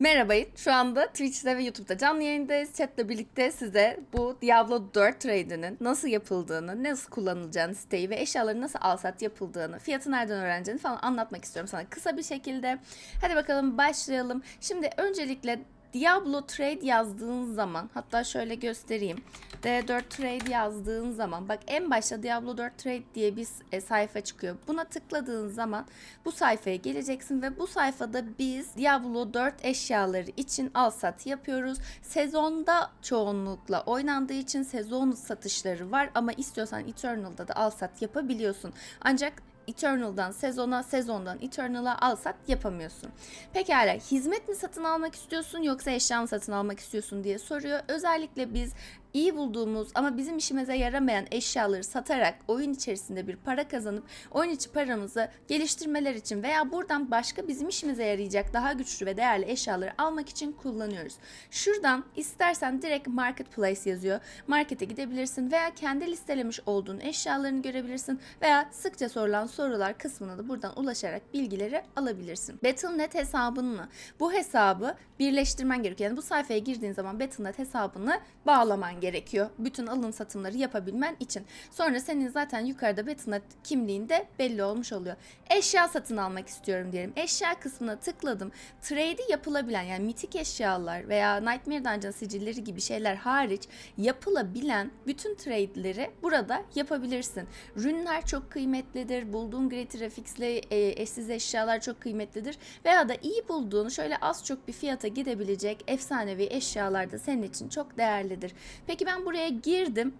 Merhabayın. Şu anda Twitch'te ve YouTube'da canlı yayındayız. Chat'le birlikte size bu Diablo 4 trade'inin nasıl yapıldığını, nasıl kullanılacağını siteyi ve eşyaların nasıl alsat yapıldığını, fiyatı nereden öğreneceğini falan anlatmak istiyorum sana kısa bir şekilde. Hadi bakalım başlayalım. Şimdi öncelikle Diablo Trade yazdığın zaman hatta şöyle göstereyim. D4 Trade yazdığın zaman bak en başta Diablo 4 Trade diye bir e, sayfa çıkıyor. Buna tıkladığın zaman bu sayfaya geleceksin ve bu sayfada biz Diablo 4 eşyaları için al sat yapıyoruz. Sezonda çoğunlukla oynandığı için sezon satışları var ama istiyorsan Eternal'da da al sat yapabiliyorsun. Ancak Eternal'dan sezona, sezondan Eternal'a al sat yapamıyorsun. Pekala hizmet mi satın almak istiyorsun yoksa eşya mı satın almak istiyorsun diye soruyor. Özellikle biz iyi bulduğumuz ama bizim işimize yaramayan eşyaları satarak oyun içerisinde bir para kazanıp oyun içi paramızı geliştirmeler için veya buradan başka bizim işimize yarayacak daha güçlü ve değerli eşyaları almak için kullanıyoruz. Şuradan istersen direkt marketplace yazıyor. Markete gidebilirsin veya kendi listelemiş olduğun eşyalarını görebilirsin veya sıkça sorulan sorular kısmına da buradan ulaşarak bilgileri alabilirsin. Battle.net hesabını bu hesabı birleştirmen gerekiyor. Yani bu sayfaya girdiğin zaman Battle.net hesabını bağlaman gerekiyor. Bütün alım satımları yapabilmen için. Sonra senin zaten yukarıda Battle.net kimliğinde belli olmuş oluyor. Eşya satın almak istiyorum diyelim. Eşya kısmına tıkladım. Trade'i yapılabilen yani mitik eşyalar veya Nightmare Dungeon sicilleri gibi şeyler hariç yapılabilen bütün trade'leri burada yapabilirsin. Rünler çok kıymetlidir. Bulduğun Great Refix'le e, eşsiz eşyalar çok kıymetlidir. Veya da iyi bulduğun şöyle az çok bir fiyata gidebilecek efsanevi eşyalar da senin için çok değerlidir. Peki ben buraya girdim.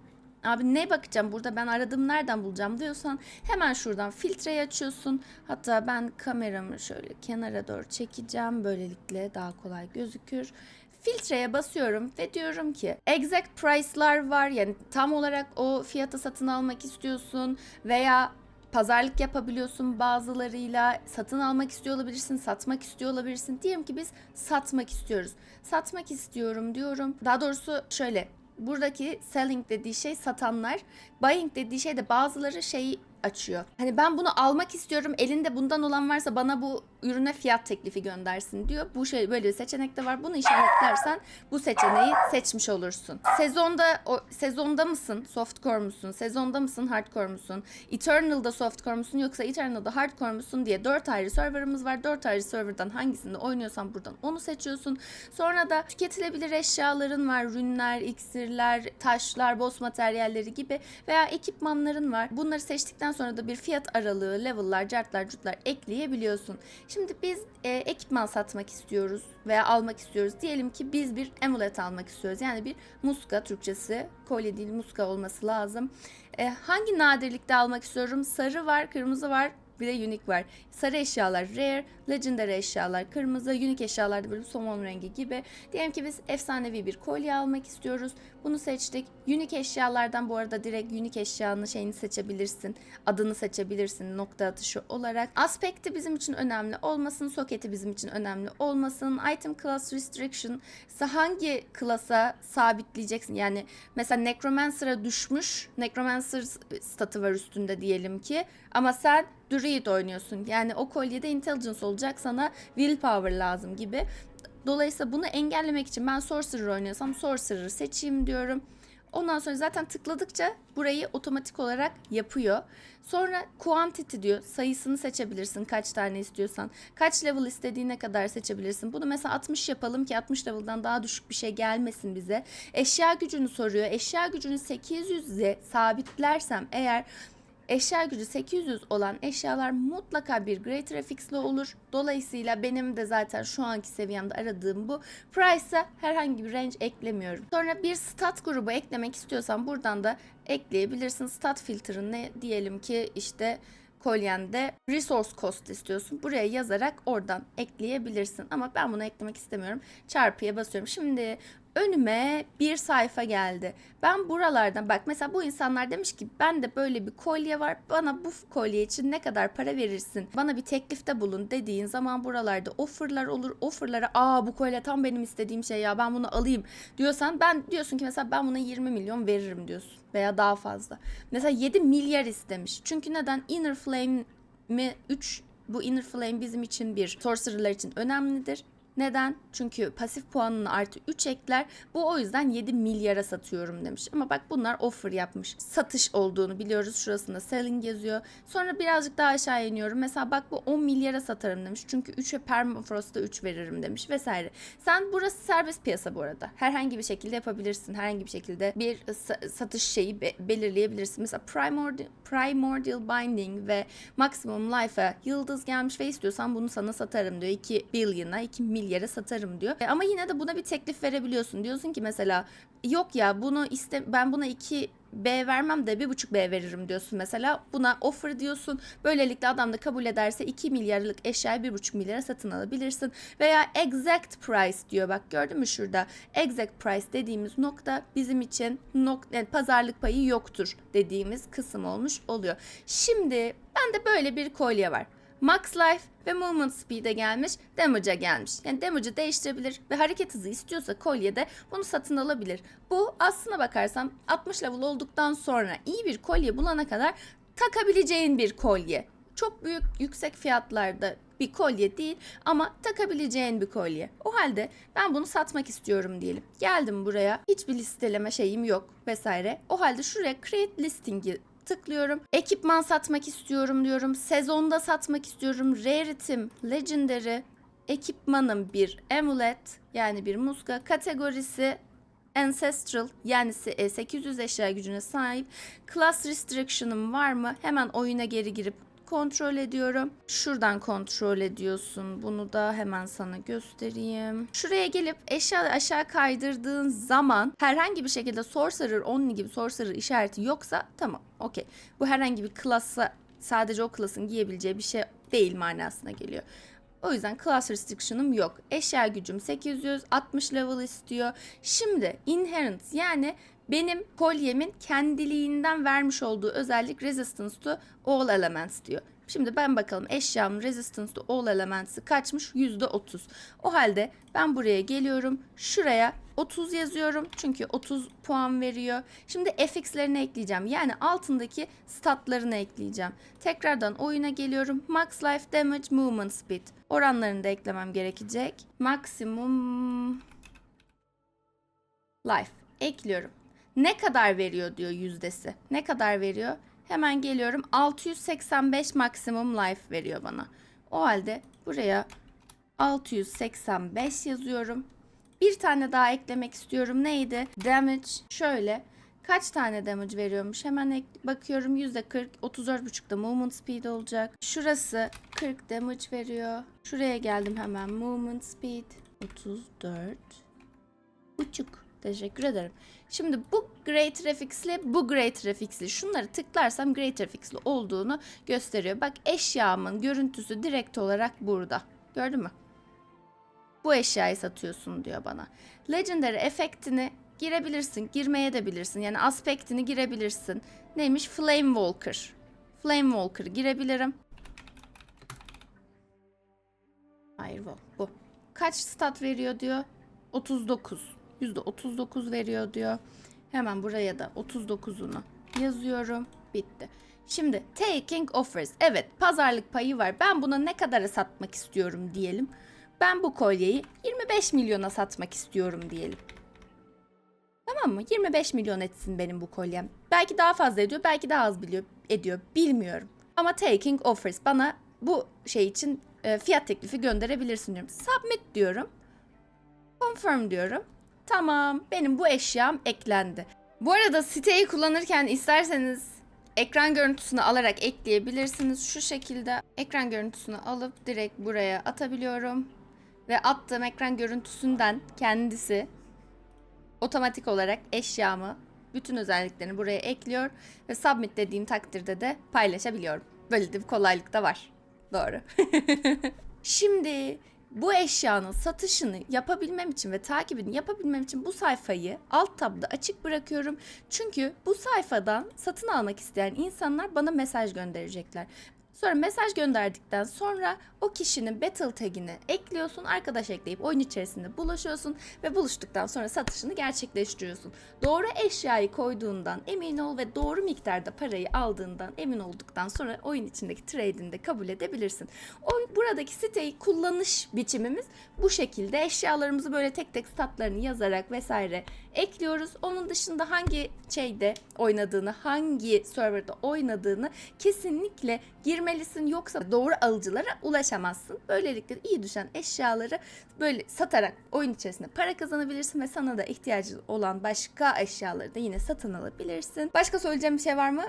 Abi ne bakacağım burada ben aradığım nereden bulacağım diyorsan hemen şuradan filtreyi açıyorsun. Hatta ben kameramı şöyle kenara doğru çekeceğim. Böylelikle daha kolay gözükür. Filtreye basıyorum ve diyorum ki exact price'lar var. Yani tam olarak o fiyata satın almak istiyorsun veya pazarlık yapabiliyorsun bazılarıyla satın almak istiyor olabilirsin satmak istiyor olabilirsin diyelim ki biz satmak istiyoruz satmak istiyorum diyorum daha doğrusu şöyle buradaki selling dediği şey satanlar. Buying dediği şey de bazıları şeyi açıyor. Hani ben bunu almak istiyorum. Elinde bundan olan varsa bana bu ürüne fiyat teklifi göndersin diyor. Bu şey böyle bir seçenek de var. Bunu işaretlersen bu seçeneği seçmiş olursun. Sezonda o sezonda mısın? Softcore musun? Sezonda mısın? Hardcore musun? Eternal'da softcore musun yoksa Eternal'da hardcore musun diye 4 ayrı serverımız var. 4 ayrı serverdan hangisinde oynuyorsan buradan onu seçiyorsun. Sonra da tüketilebilir eşyaların var. Rünler, iksirler, taşlar, boss materyalleri gibi veya ekipmanların var. Bunları seçtikten sonra da bir fiyat aralığı, level'lar, cartlar, cutlar ekleyebiliyorsun. Şimdi biz e, ekipman satmak istiyoruz veya almak istiyoruz. Diyelim ki biz bir amulet almak istiyoruz. Yani bir muska Türkçesi kolye değil muska olması lazım. E, hangi nadirlikte almak istiyorum? Sarı var, kırmızı var, bir de unique var. Sarı eşyalar rare, legendary eşyalar kırmızı, unique eşyalar da böyle somon rengi gibi. Diyelim ki biz efsanevi bir kolye almak istiyoruz. Bunu seçtik. Unique eşyalardan bu arada direkt unique eşyanın şeyini seçebilirsin. Adını seçebilirsin nokta atışı olarak. Aspekti bizim için önemli olmasın. Soketi bizim için önemli olmasın. Item class restriction ise hangi klasa sabitleyeceksin? Yani mesela Necromancer'a düşmüş. Necromancer statı var üstünde diyelim ki. Ama sen Druid oynuyorsun. Yani o kolyede intelligence olacak sana willpower lazım gibi. Dolayısıyla bunu engellemek için ben sorcerer oynuyorsam sorcerer'ı seçeyim diyorum. Ondan sonra zaten tıkladıkça burayı otomatik olarak yapıyor. Sonra quantity diyor. Sayısını seçebilirsin kaç tane istiyorsan. Kaç level istediğine kadar seçebilirsin. Bunu mesela 60 yapalım ki 60 level'dan daha düşük bir şey gelmesin bize. Eşya gücünü soruyor. Eşya gücünü 800'e sabitlersem eğer Eşya gücü 800 olan eşyalar mutlaka bir Great Refix'le olur. Dolayısıyla benim de zaten şu anki seviyemde aradığım bu. Price'a herhangi bir range eklemiyorum. Sonra bir stat grubu eklemek istiyorsan buradan da ekleyebilirsin. Stat filtre'ın ne diyelim ki işte kolyende resource cost istiyorsun. Buraya yazarak oradan ekleyebilirsin. Ama ben bunu eklemek istemiyorum. Çarpıya basıyorum. Şimdi önüme bir sayfa geldi. Ben buralardan bak mesela bu insanlar demiş ki ben de böyle bir kolye var. Bana bu kolye için ne kadar para verirsin? Bana bir teklifte bulun dediğin zaman buralarda offerlar olur. Offerlara aa bu kolye tam benim istediğim şey ya ben bunu alayım diyorsan ben diyorsun ki mesela ben buna 20 milyon veririm diyorsun veya daha fazla. Mesela 7 milyar istemiş. Çünkü neden? Inner Flame mi 3 bu Inner Flame bizim için bir sorcerer'lar için önemlidir. Neden? Çünkü pasif puanını artı 3 ekler. Bu o yüzden 7 milyara satıyorum demiş. Ama bak bunlar offer yapmış. Satış olduğunu biliyoruz. Şurasında selling yazıyor. Sonra birazcık daha aşağı iniyorum. Mesela bak bu 10 milyara satarım demiş. Çünkü 3'e permafrost'a 3 veririm demiş vesaire. Sen burası serbest piyasa bu arada. Herhangi bir şekilde yapabilirsin. Herhangi bir şekilde bir sa- satış şeyi be- belirleyebilirsin. Mesela primordial, primordial binding ve maximum life'a yıldız gelmiş ve istiyorsan bunu sana satarım diyor. 2 billion'a 2 milyara satarım diyor. E, ama yine de buna bir teklif verebiliyorsun. Diyorsun ki mesela yok ya bunu iste ben buna 2 B vermem de 1,5 B veririm diyorsun mesela. Buna offer diyorsun. Böylelikle adam da kabul ederse 2 milyarlık eşyayı 1,5 milyara satın alabilirsin. Veya exact price diyor. Bak gördün mü şurada? Exact price dediğimiz nokta bizim için nok yani pazarlık payı yoktur dediğimiz kısım olmuş oluyor. Şimdi bende böyle bir kolye var. Max Life ve Movement Speed'e gelmiş, Damage'a gelmiş. Yani Damage'ı değiştirebilir ve hareket hızı istiyorsa kolyede bunu satın alabilir. Bu aslına bakarsam 60 level olduktan sonra iyi bir kolye bulana kadar takabileceğin bir kolye. Çok büyük yüksek fiyatlarda bir kolye değil ama takabileceğin bir kolye. O halde ben bunu satmak istiyorum diyelim. Geldim buraya hiçbir listeleme şeyim yok vesaire. O halde şuraya create listing'i tıklıyorum. Ekipman satmak istiyorum diyorum. Sezonda satmak istiyorum. Rarity'm, Legendary, ekipmanım bir amulet yani bir muska kategorisi Ancestral yani se- e, 800 eşya gücüne sahip. Class restriction'ım var mı? Hemen oyuna geri girip kontrol ediyorum. Şuradan kontrol ediyorsun. Bunu da hemen sana göstereyim. Şuraya gelip eşya aşağı kaydırdığın zaman herhangi bir şekilde Sorcerer Only gibi Sorcerer işareti yoksa tamam okey. Bu herhangi bir klassa sadece o klasın giyebileceği bir şey değil manasına geliyor. O yüzden class restriction'ım yok. Eşya gücüm 800, 60 level istiyor. Şimdi inherent yani benim kolyemin kendiliğinden vermiş olduğu özellik resistance to all elements diyor. Şimdi ben bakalım eşyamın resistance to all elements'i kaçmış? %30. O halde ben buraya geliyorum. Şuraya 30 yazıyorum. Çünkü 30 puan veriyor. Şimdi fx'lerini ekleyeceğim. Yani altındaki statlarını ekleyeceğim. Tekrardan oyuna geliyorum. Max life damage movement speed. Oranlarını da eklemem gerekecek. Maksimum life ekliyorum. Ne kadar veriyor diyor yüzdesi. Ne kadar veriyor? Hemen geliyorum. 685 maksimum life veriyor bana. O halde buraya 685 yazıyorum. Bir tane daha eklemek istiyorum. Neydi? Damage şöyle. Kaç tane damage veriyormuş? Hemen bakıyorum. %40. 34.5'da movement speed olacak. Şurası 40 damage veriyor. Şuraya geldim hemen. Movement speed 34 buçuk. Teşekkür ederim. Şimdi bu Great Graphics'li bu Great Graphics'li şunları tıklarsam Great Graphics'li olduğunu gösteriyor. Bak eşyamın görüntüsü direkt olarak burada. Gördün mü? Bu eşyayı satıyorsun diyor bana. Legendary efektini girebilirsin, girmeye de bilirsin. Yani aspektini girebilirsin. Neymiş? Flame Walker. Flame Walker girebilirim. Hayır. Bu. Kaç stat veriyor diyor? 39. %39 veriyor diyor. Hemen buraya da 39'unu yazıyorum. Bitti. Şimdi taking offers. Evet pazarlık payı var. Ben buna ne kadara satmak istiyorum diyelim. Ben bu kolyeyi 25 milyona satmak istiyorum diyelim. Tamam mı? 25 milyon etsin benim bu kolyem. Belki daha fazla ediyor, belki daha az biliyor, ediyor. Bilmiyorum. Ama taking offers bana bu şey için e, fiyat teklifi gönderebilirsin diyorum. Submit diyorum. Confirm diyorum. Tamam, benim bu eşyam eklendi. Bu arada siteyi kullanırken isterseniz ekran görüntüsünü alarak ekleyebilirsiniz. Şu şekilde ekran görüntüsünü alıp direkt buraya atabiliyorum. Ve attığım ekran görüntüsünden kendisi otomatik olarak eşyamı, bütün özelliklerini buraya ekliyor ve submit dediğim takdirde de paylaşabiliyorum. Böyle de bir kolaylık da var. Doğru. Şimdi bu eşyanın satışını yapabilmem için ve takibini yapabilmem için bu sayfayı alt tabda açık bırakıyorum. Çünkü bu sayfadan satın almak isteyen insanlar bana mesaj gönderecekler. Sonra mesaj gönderdikten sonra o kişinin battle tagini ekliyorsun. Arkadaş ekleyip oyun içerisinde buluşuyorsun ve buluştuktan sonra satışını gerçekleştiriyorsun. Doğru eşyayı koyduğundan emin ol ve doğru miktarda parayı aldığından emin olduktan sonra oyun içindeki trade'ini de kabul edebilirsin. O buradaki siteyi kullanış biçimimiz bu şekilde. Eşyalarımızı böyle tek tek statlarını yazarak vesaire ekliyoruz. Onun dışında hangi şeyde oynadığını, hangi serverda oynadığını kesinlikle girmelisin yoksa doğru alıcılara ulaşamazsın. Böylelikle iyi düşen eşyaları böyle satarak oyun içerisinde para kazanabilirsin ve sana da ihtiyacı olan başka eşyaları da yine satın alabilirsin. Başka söyleyeceğim bir şey var mı?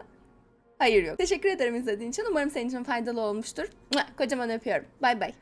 Hayır yok. Teşekkür ederim izlediğin için. Umarım senin için faydalı olmuştur. Kocaman öpüyorum. Bay bay.